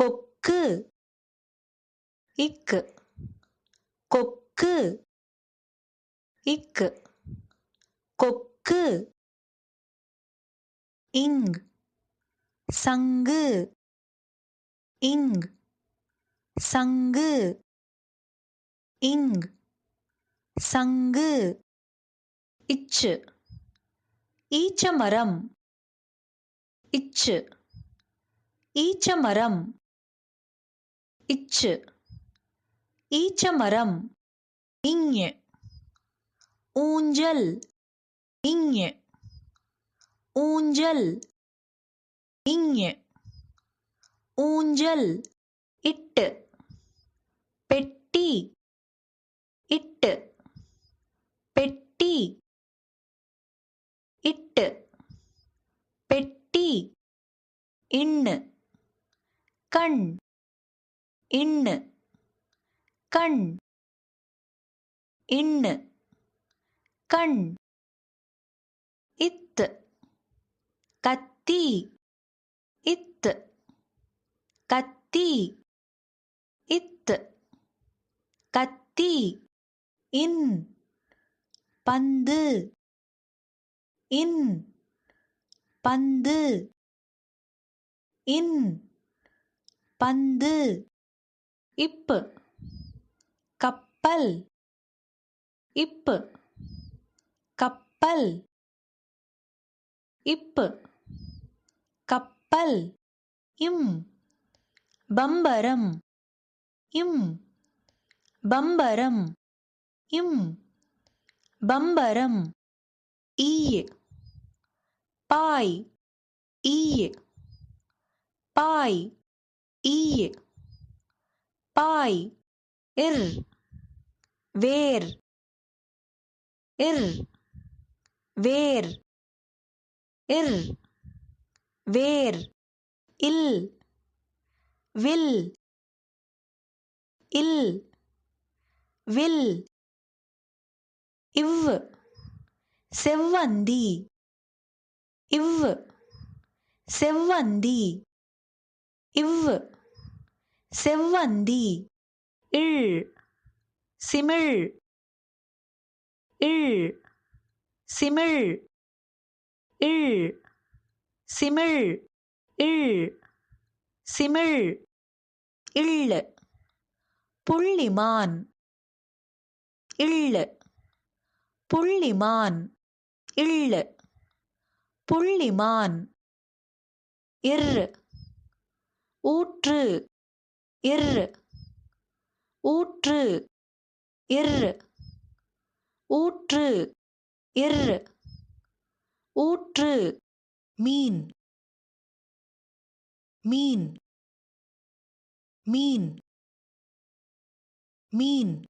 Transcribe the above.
கொக்கு. இக்கு. கொக்கு. இக்கு. கொக்கு. இங் சங்கு. இங் சங்கு. இங் சங்கு. இச்சு. ஈச்சமரம். இச்சு. ஈச்சமரம். இச்சு. ஈச்சமரம். இங்கு. ஊஞ்சல். இங்கு. ஊஞ்சல். இங்கு. ஊஞ்சல். இட்டு. பெட்டி. இட்டு. பெட்டி. இட்டு. பெட்டி. இன்னு. கண். இன்னு. கண். இன்னு. கண். இத்து. கத்தி. இத்து. கத்தி. இத்து. கத்தி. இன். பந்து. இன். பந்து. இன். பந்து. இப்பு. கப்பல். இப்பு. கப்பல். இப்பு. கப்பல். இம். பம்பரம். இம். பம்பரம். இம். பம்பரம். ஈய. பாய். ஈய. பாய். ஈய. பாய். இர். வேர். இர். வேர். இர். வேர். இல். வில். இல். வில். இவ். செவ்வந்தி. இவ். செவ்வந்தி. இவ். செவ்வந்தி. இழ். சிமிழ். இழ். சிமிழ். இழ். சிமிழ். இழ். சிமிழ். இள் புள்ளிமான். இள் புள்ளிமான். இள் புள்ளிமான். இர். ஊற்று. இர் ஊற்று. இர் ஊற்று. இர் ஊற்று. மீன். மீன். மீன். மீன்.